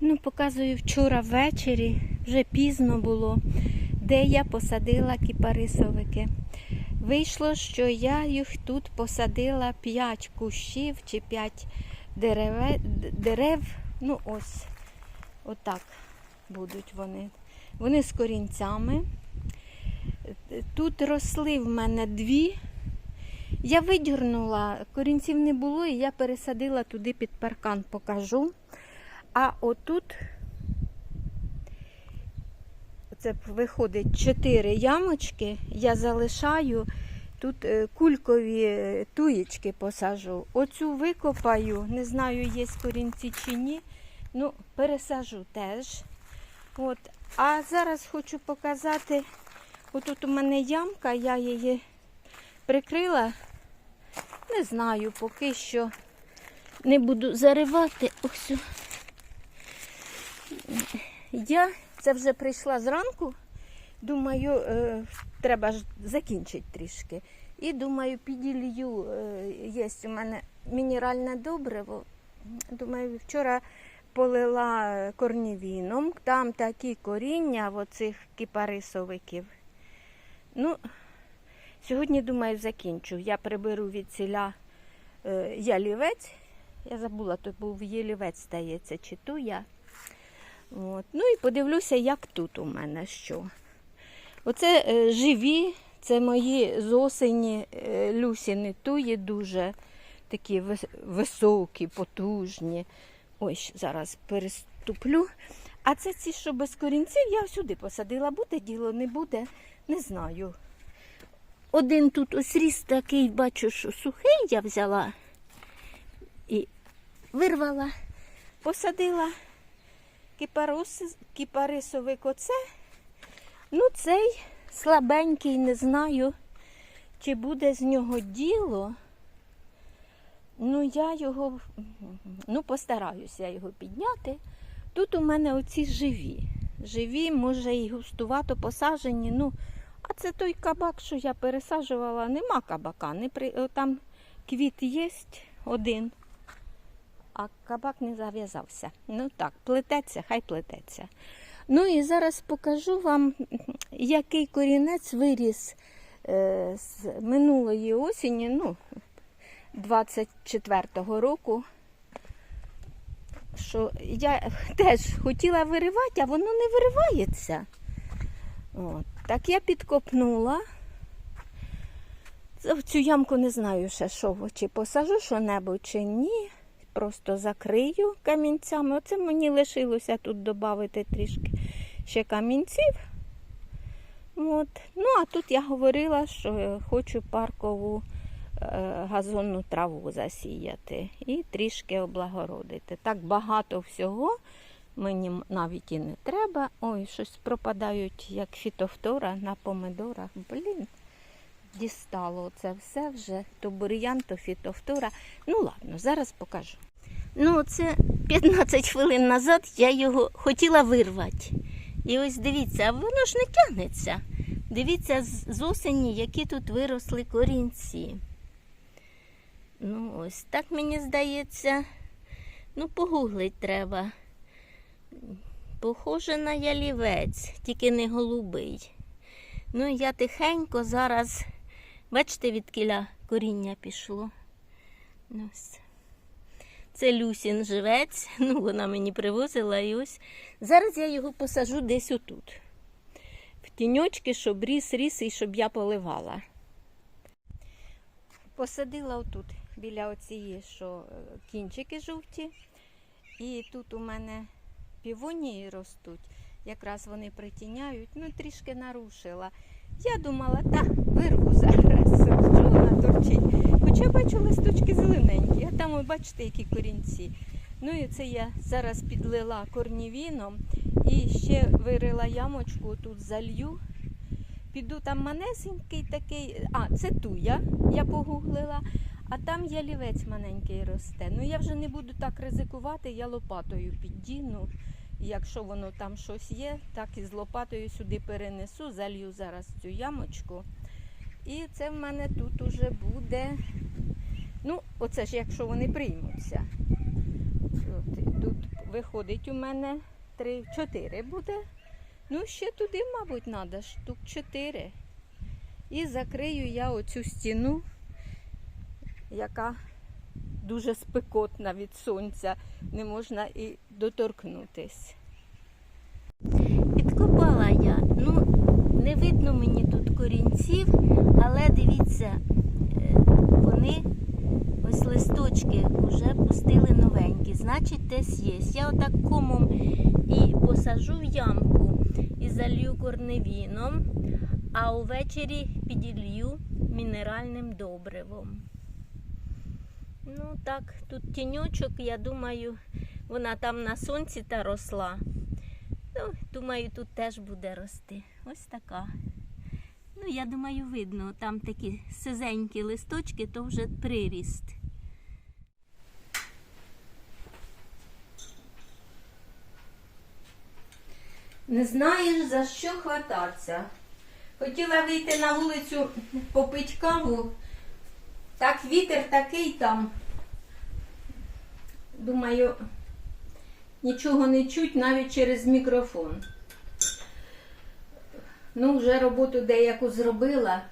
Ну, показую вчора ввечері, вже пізно було, де я посадила кіпарисовики. Вийшло, що я їх тут посадила 5 кущів чи 5 дерев, дерев. Ну ось, отак будуть вони. Вони з корінцями. Тут росли в мене дві. Я видірнула, корінців не було, і я пересадила туди під паркан, покажу. А отут це виходить чотири ямочки. Я залишаю тут е, кулькові е, туєчки посажу. Оцю викопаю, не знаю, є корінці чи ні. Ну, пересажу теж. От. А зараз хочу показати. Отут у мене ямка, я її прикрила. Не знаю, поки що не буду заривати. Ось. Я це вже прийшла зранку. Думаю, е, треба ж закінчити трішки. І думаю, піділью, е, є у мене мінеральне добриво. Думаю, вчора полила корнівіном. Там такі коріння оцих кіпарисовиків. Ну, сьогодні, думаю, закінчу. Я приберу від ціля е, ялівець. Я забула, то був ялівець, здається, чи ту я. От. Ну і подивлюся, як тут у мене що. Оце е, живі, це мої з осені е, люсіни туї дуже такі високі, потужні. Ось зараз переступлю. А це ці, що без корінців, я сюди посадила. Буде діло, не буде, не знаю. Один тут ось ріс такий, бачу, що сухий я взяла і вирвала, посадила кіпарос, кіпарисовик оце. Ну, цей слабенький, не знаю, чи буде з нього діло. Ну, я його, ну, постараюся його підняти. Тут у мене оці живі. Живі, може, і густувато посажені. Ну, а це той кабак, що я пересаджувала. Нема кабака. Не при... Там квіт є один, а кабак не зав'язався. Ну так, плететься, хай плететься. Ну і зараз покажу вам, який корінець виріс е, з минулої осені, ну, 24-го року. Що я теж хотіла виривати, а воно не виривається. От. Так я підкопнула. Цю ямку не знаю ще, що чи посажу що-небудь, чи ні. Просто закрию камінцями. Оце мені лишилося тут додати трішки ще камінців. От. Ну, а тут я говорила, що хочу паркову е, газонну траву засіяти і трішки облагородити. Так багато всього мені навіть і не треба. Ой, щось пропадають, як фітофтора на помидорах. Блін, дістало це все вже. То бур'ян, то фітофтора. Ну ладно, зараз покажу. Ну, це 15 хвилин назад я його хотіла вирвати. І ось дивіться, а воно ж не тягнеться. Дивіться з осені, які тут виросли корінці. Ну, ось так мені здається. Ну, погуглить треба. Похоже на ялівець, тільки не голубий. Ну, я тихенько зараз, бачите, від кіля коріння пішло. Ось. Це Люсін живець, ну вона мені привозила і ось. Зараз я його посажу десь отут. В тіньочки, щоб ріс, ріс і щоб я поливала. Посадила отут, біля оцієї, що е, кінчики жовті. І тут у мене півонії ростуть. Якраз вони притіняють, ну трішки нарушила. Я думала, та вирву зараз, що вона торчить. Хоча бачу листочки зелененькі, а там ви бачите, які корінці. Ну і це я зараз підлила корнівіном і ще вирила ямочку, тут залью. Піду там манесенький такий, а це туя, я погуглила, а там ялівець маленький росте. Ну я вже не буду так ризикувати, я лопатою піддіну. Якщо воно там щось є, так і з лопатою сюди перенесу, залью зараз цю ямочку. І це в мене тут уже буде. Ну, оце ж якщо вони приймуться. От, тут виходить у мене три, чотири буде. Ну, ще туди, мабуть, треба штук чотири. І закрию я оцю стіну, яка дуже спекотна від сонця, не можна і доторкнутись. Підкопала я. Не видно мені тут корінців, але дивіться, е, вони ось листочки вже пустили новенькі. Значить, десь є. Я отак комом і посажу в ямку і залью корневіном, а увечері піділью мінеральним добривом. Ну так, тут тіньочок, я думаю, вона там на сонці та росла. Ну, думаю, тут теж буде рости. Ось така. Ну, я думаю, видно, там такі сизенькі листочки, то вже приріст. Не знаєш, за що хвататися. Хотіла вийти на вулицю попити каву. Так вітер такий там. Думаю, нічого не чуть навіть через мікрофон. Ну, вже роботу деяку зробила.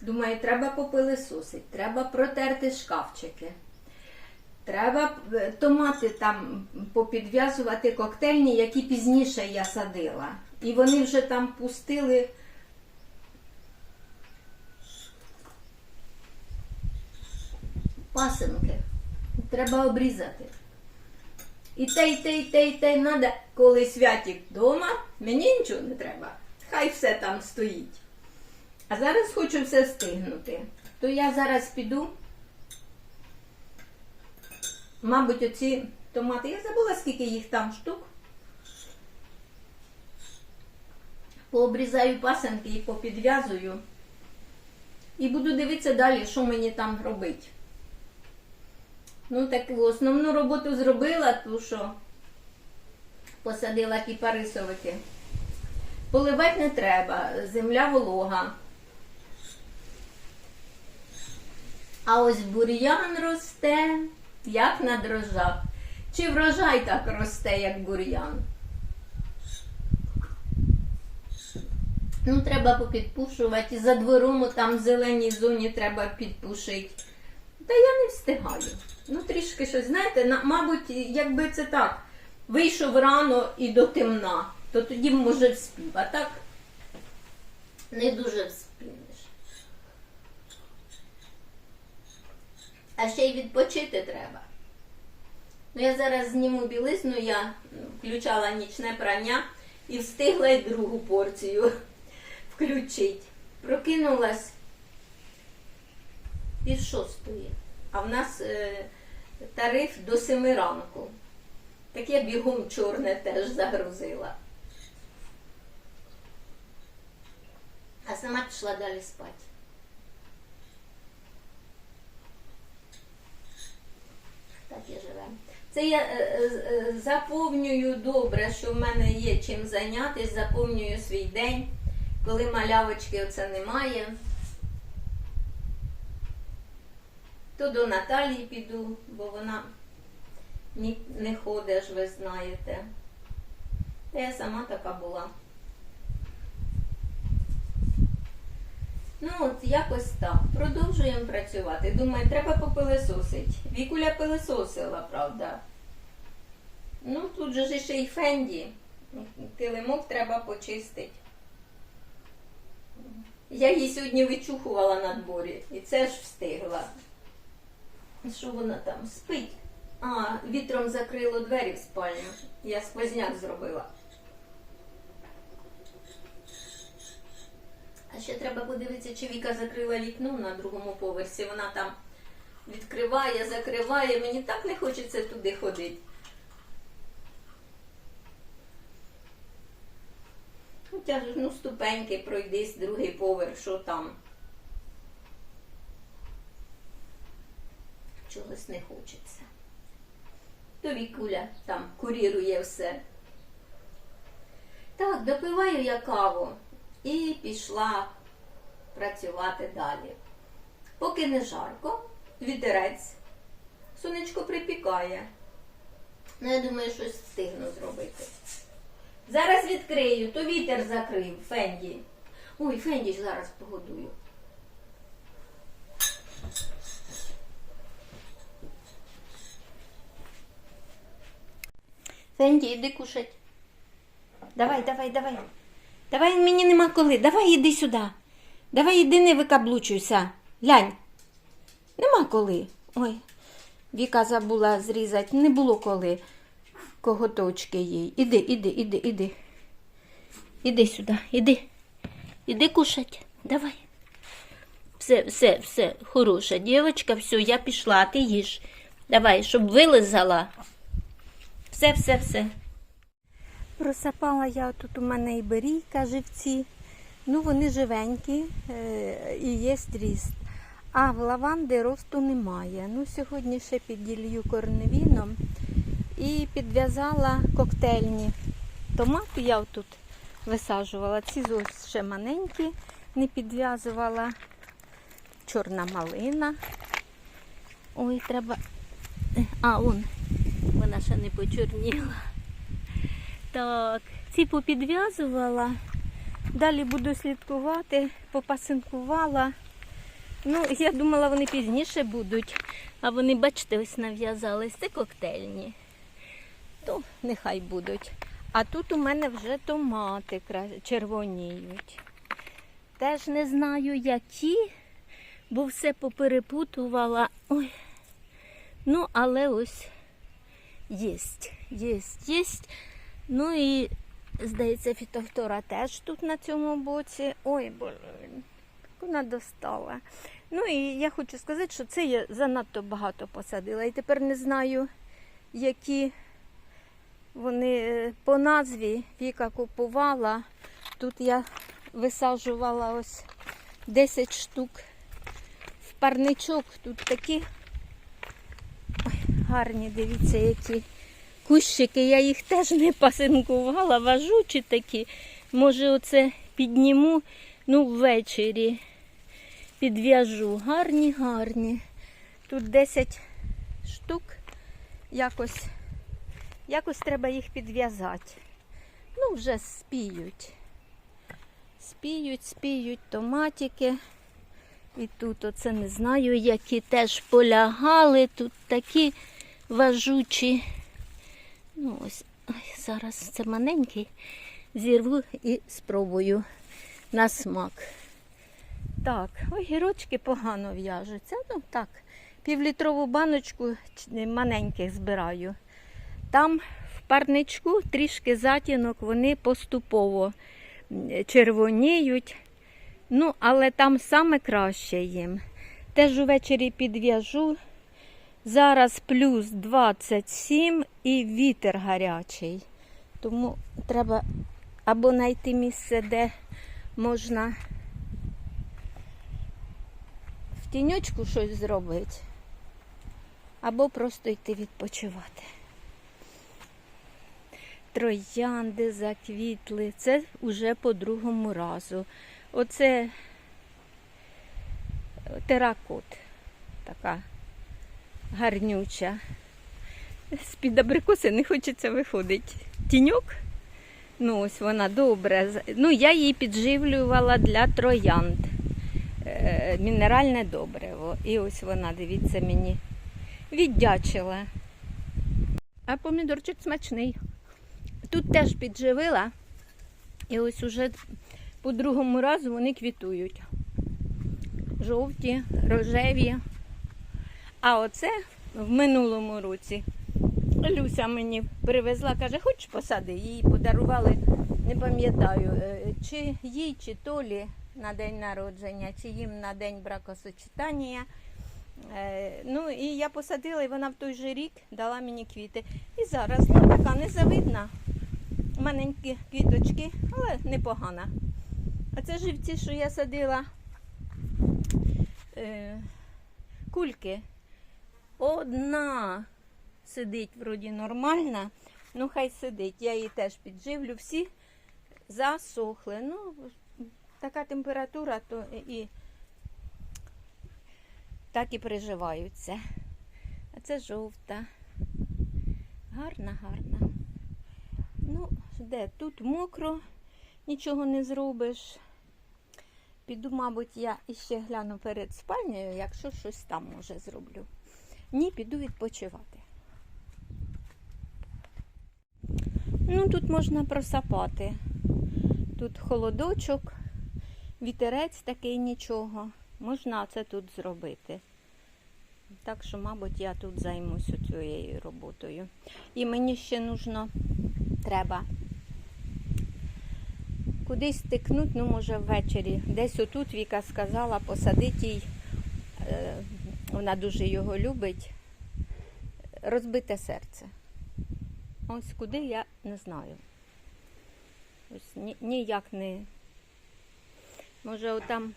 Думаю, треба попилисосити, треба протерти шкафчики. Треба е, томати там попідв'язувати коктейльні, які пізніше я садила. І вони вже там пустили. Пасенки. Треба обрізати. І те, і те, і те, і те треба, коли святік вдома, мені нічого не треба. Хай все там стоїть. А зараз хочу все встигнути. То я зараз піду. Мабуть, оці томати, я забула, скільки їх там штук. Пообрізаю пасенки і попідв'язую. І буду дивитися далі, що мені там робити. Ну, так основну роботу зробила, ту що посадила кіпарисовики. Поливати не треба, земля волога. А ось бур'ян росте, як на дрожжах. Чи врожай так росте, як бур'ян? Ну, треба попідпушувати. За двором там в зеленій зоні треба підпушити. Та я не встигаю. Ну, трішки щось, знаєте, на, мабуть, якби це так, вийшов рано і до темна, то тоді може вспів, а так не дуже вспінеш. А ще й відпочити треба. Ну, я зараз зніму білизну, я включала нічне прання і встигла й другу порцію включити. Прокинулась пів шостої, а в нас е, тариф до семи ранку. Так я бігом чорне теж загрузила. А сама пішла далі спати. Так і живемо. Це я е, е, заповнюю добре, що в мене є чим зайнятися, заповнюю свій день, коли малявочки оце немає. То до Наталії піду, бо вона не ходить, ви знаєте. Та я сама така була. Ну от якось так. Продовжуємо працювати. Думаю, треба попилисосити. Вікуля пилисосила, правда. Ну, тут же ще й фенді. Килимок треба почистити. Я її сьогодні вичухувала на дворі і це ж встигла. Що вона там спить? А, вітром закрило двері в спальню. Я сквозняк зробила. А ще треба подивитися, чи Віка закрила вікно на другому поверсі. Вона там відкриває, закриває. Мені так не хочеться туди ходити. Хоча ну, ступеньки пройдись, другий поверх, що там. Чогось не хочеться. То Вікуля там курірує все. Так, допиваю я каву і пішла працювати далі. Поки не жарко, вітерець, сонечко припікає. Ну, я думаю, щось встигну зробити. Зараз відкрию, то вітер закрив, Фенді. Ой, Фенді ж зараз погодую. Фенді, іди кушать. Давай, давай, давай. Давай мені нема коли. Давай іди сюди. Давай іди не викаблучуйся. Глянь. Нема коли. Ой, Віка забула зрізати. Не було коли. Коготочки їй. Іди, іди, іди, іди. Іди сюди, іди. Іди кушать. Давай. Все, все, все, хороша дівчинка, все, я пішла, ти їж. Давай, щоб вилизала. Все, все, все. Просапала я тут у мене і берійка живці. Ну, вони живенькі е, і є ріст. А в лаванди росту немає. Ну, сьогодні ще підділью корневіном і підв'язала коктейльні. Томати я тут висаджувала. Ці ще маленькі, не підв'язувала. Чорна малина. Ой, треба. А, он, вона ще не почорніла. Так, ці попідв'язувала. Далі буду слідкувати, попасинкувала. Ну, я думала, вони пізніше будуть, а вони, бачите, ось нав'язались. Це коктейльні. То нехай будуть. А тут у мене вже томати червоніють. Теж не знаю, які, бо все поперепутувала. Ой. Ну, але ось єсть, єсть, єсть. Ну і, здається, фітофтора теж тут на цьому боці. Ой, як вона достала. Ну і я хочу сказати, що це я занадто багато посадила. І тепер не знаю, які вони е, по назві Віка купувала. Тут я висаджувала ось 10 штук в парничок. Тут такі гарні, дивіться, які кущики. Я їх теж не пасинкувала, важучі такі. Може, оце підніму ну, ввечері. Підв'яжу. Гарні, гарні. Тут 10 штук. Якось, якось треба їх підв'язати. Ну, вже спіють. Спіють, спіють томатики. І тут оце не знаю, які теж полягали. Тут такі важучі. Ну, ось зараз це маленький. Зірву і спробую на смак. Так, огірочки погано в'яжуться. Ну так, півлітрову баночку маленьких збираю. Там в парничку трішки затінок, вони поступово червоніють. Ну, але там саме краще їм. Теж увечері підв'яжу. Зараз плюс 27 і вітер гарячий. Тому треба або знайти місце, де можна в тіньочку щось зробити, або просто йти відпочивати. Троянди заквітли. Це вже по другому разу. Оце теракот така гарнюча. З-під абрикоси не хочеться виходити. Тіньок. Ну, ось вона добре. Ну, я її підживлювала для троянд. Е, мінеральне добриво. І ось вона, дивіться, мені віддячила. А помідорчик смачний. Тут теж підживила. І ось уже по другому разу вони квітують. Жовті, рожеві. А оце в минулому році Люся мені привезла, каже, хочеш посади? Їй подарували, не пам'ятаю, е, чи їй, чи Толі на день народження, чи їм на день бракосочетання. Е, Ну і я посадила, і вона в той же рік дала мені квіти. І зараз ну, така незавидна. Маленькі квіточки, але непогана. А це живці, що я садила е, кульки. Одна сидить вроді нормальна, ну хай сидить. Я її теж підживлю. Всі засохли. Ну, така температура, то і так і приживаються. А це жовта. Гарна, гарна. Ну, де? Тут мокро, нічого не зробиш. Піду, мабуть, я іще гляну перед спальнею, якщо щось там може зроблю. Ні, піду відпочивати. Ну, тут можна просапати. Тут холодочок, вітерець такий нічого. Можна це тут зробити. Так що, мабуть, я тут займусь цією роботою. І мені ще нужно, треба кудись стикнути, ну, може, ввечері. Десь отут Віка сказала, посадити їй, е, вона дуже його любить, розбите серце. Ось куди я не знаю. Ось ні, ніяк не. Може, отам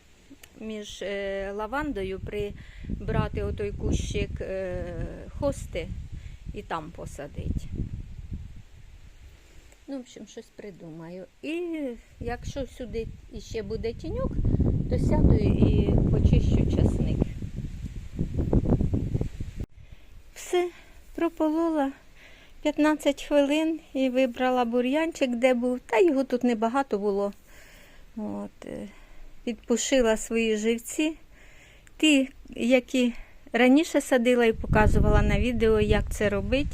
між е, лавандою прибрати отой кущик е, хости і там посадити. Ну, в общем, щось придумаю. І якщо сюди іще буде тіньок, то сяду і почищу часник. Все, прополола 15 хвилин і вибрала бур'янчик, де був. Та його тут небагато було. От, е, підпушила свої живці. Ті, які раніше садила і показувала на відео, як це робить,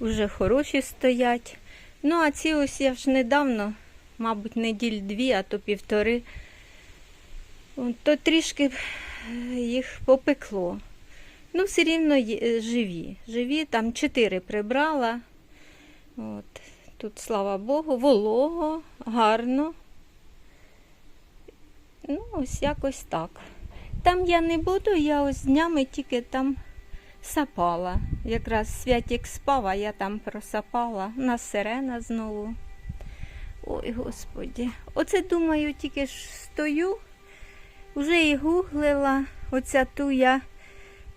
вже хороші стоять. Ну, а ці ось я ж недавно, мабуть, неділь дві, а то півтори, то трішки е, їх попекло. Ну, все рівно е, живі. Живі, там чотири прибрала. От. Тут, слава Богу, волого, гарно. Ну, ось якось так. Там я не буду, я ось днями тільки там сапала. Якраз святік спав, а я там просапала. У нас сирена знову. Ой, господі. Оце думаю, тільки ж стою, вже і гуглила. Оця туя.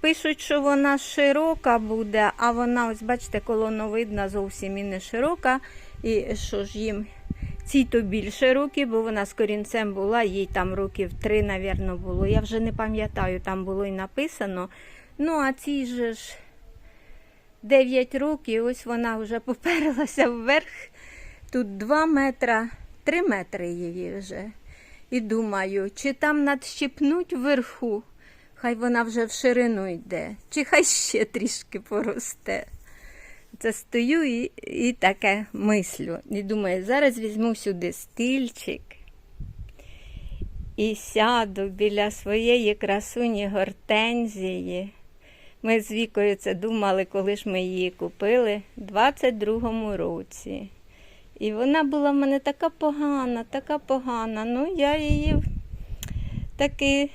Пишуть, що вона широка буде, а вона, ось бачите, колоновидна, зовсім і не широка. І що ж їм цій то більше років, бо вона з корінцем була, їй там років три, навірно, було. Я вже не пам'ятаю, там було і написано. Ну, а цій же ж 9 років, ось вона вже поперлася вверх. Тут 2 метра, 3 метри її вже. І думаю, чи там надщипнуть вверху, хай вона вже в ширину йде, чи хай ще трішки поросте. Це стою і, і таке мислю. І думаю, зараз візьму сюди стільчик і сяду біля своєї красуні гортензії. Ми з Вікою це думали, коли ж ми її купили в 22-му році. І вона була в мене така погана, така погана. Ну, я її таки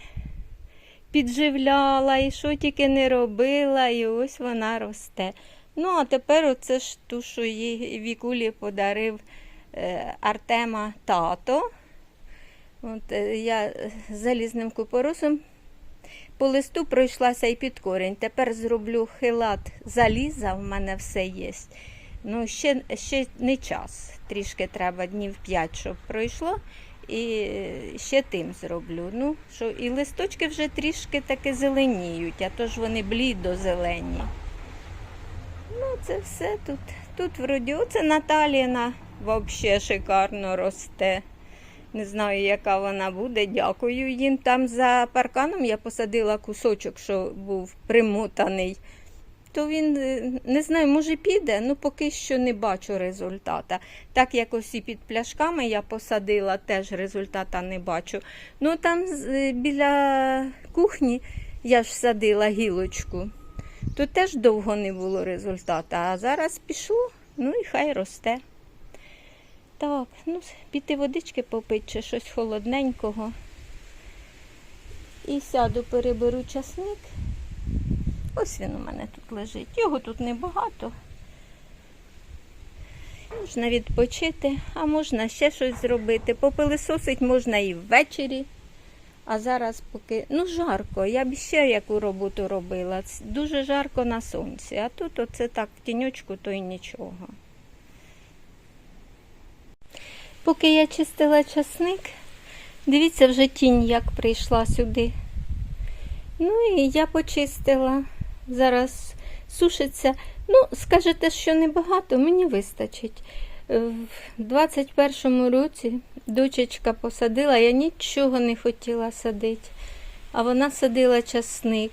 підживляла і що тільки не робила, і ось вона росте. Ну, а тепер оце ж ту, що їй Вікулі подарив е, Артема тато. От, е, я залізним купоросом по листу пройшлася і під корінь. Тепер зроблю хилат заліза, в мене все є. Ну, ще, ще не час. Трішки треба днів 5, щоб пройшло. І е, ще тим зроблю. Ну, що і листочки вже трішки таки зеленіють, а то ж вони блідо зелені. Ну, це все тут. Тут вроді оце Наталіна взагалі шикарно росте. Не знаю, яка вона буде. Дякую їм. Там за парканом я посадила кусочок, що був примотаний. То він е, не знаю, може піде, ну поки що не бачу результата. Так як ось і під пляшками я посадила, теж результата не бачу. Ну там е, біля кухні я ж садила гілочку. То теж довго не було результату, а зараз пішло, ну і хай росте. Так, ну, піти водички попити чи щось холодненького. І сяду, переберу часник. Ось він у мене тут лежить. Його тут небагато. Можна відпочити, а можна ще щось зробити. Попилисосить можна і ввечері. А зараз поки ну жарко, я б ще яку роботу робила. Дуже жарко на сонці, а тут оце так в тіньочку, то й нічого. Поки я чистила часник, дивіться, вже тінь як прийшла сюди. Ну і я почистила. Зараз сушиться. Ну, скажете, що небагато, мені вистачить. Е, В 21-му році дочечка посадила, я нічого не хотіла садити, а вона садила часник.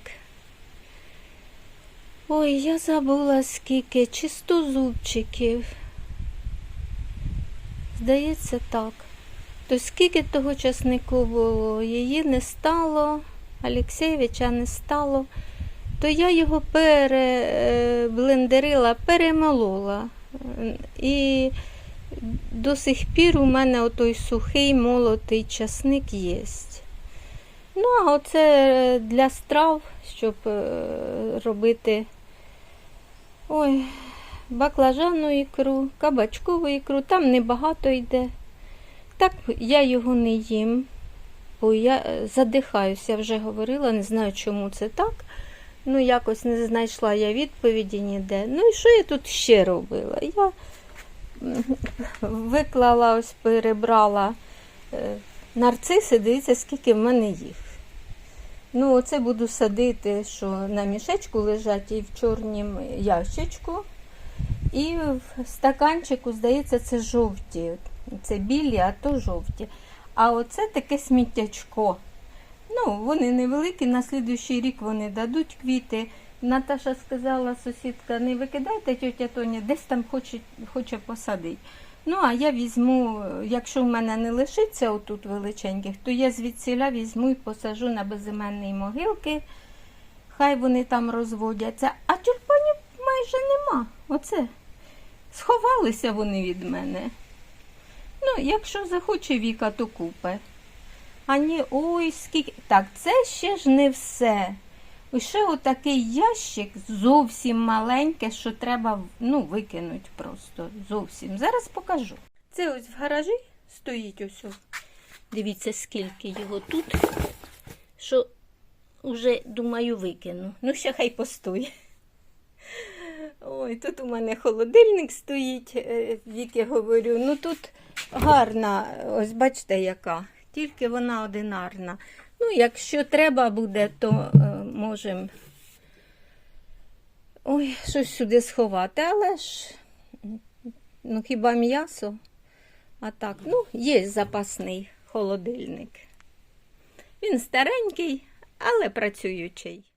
Ой, я забула скільки, чистозубчиків. Здається, так. То скільки того часнику було, її не стало, Алексєєвича не стало, то я його переблендерила, перемолола. Е, І до сих пір у мене отой сухий молотий часник є. Ну, а оце для страв, щоб е, робити ой, баклажану ікру, кабачкову ікру, там небагато йде. Так я його не їм, бо я е, задихаюся, вже говорила, не знаю, чому це так. Ну, якось не знайшла я відповіді ніде. Ну і що я тут ще робила? Я виклала, ось перебрала е, нарциси, дивіться, скільки в мене їх. Ну, оце буду садити, що на мішечку лежать і в чорнім ящичку. І в стаканчику, здається, це жовті. Це білі, а то жовті. А оце таке сміттячко. Ну, вони невеликі, на слідуючий рік вони дадуть квіти. Наташа сказала, сусідка, не викидайте тетя Тоня, десь там хоче, хоче посадити. Ну, а я візьму, якщо в мене не лишиться отут величеньких, то я звідсіля візьму і посажу на безіменні могилки. Хай вони там розводяться. А тюльпанів майже нема. Оце. Сховалися вони від мене. Ну, якщо захоче Віка, то купе. А ні, ой, скільки. Так, це ще ж не все. Ось ще отакий ящик зовсім маленький, що треба ну, викинути просто. Зовсім. Зараз покажу. Це ось в гаражі стоїть ось. Дивіться, скільки його тут, що вже, думаю, викину. Ну, ще хай постоїть. Ой, тут у мене холодильник стоїть, е, Віки говорю. Ну тут гарна, ось бачите, яка. Тільки вона одинарна. Ну, якщо треба буде, то е, можемо ой, щось сюди сховати, але ж ну хіба м'ясо? А так, ну, є запасний холодильник. Він старенький, але працюючий.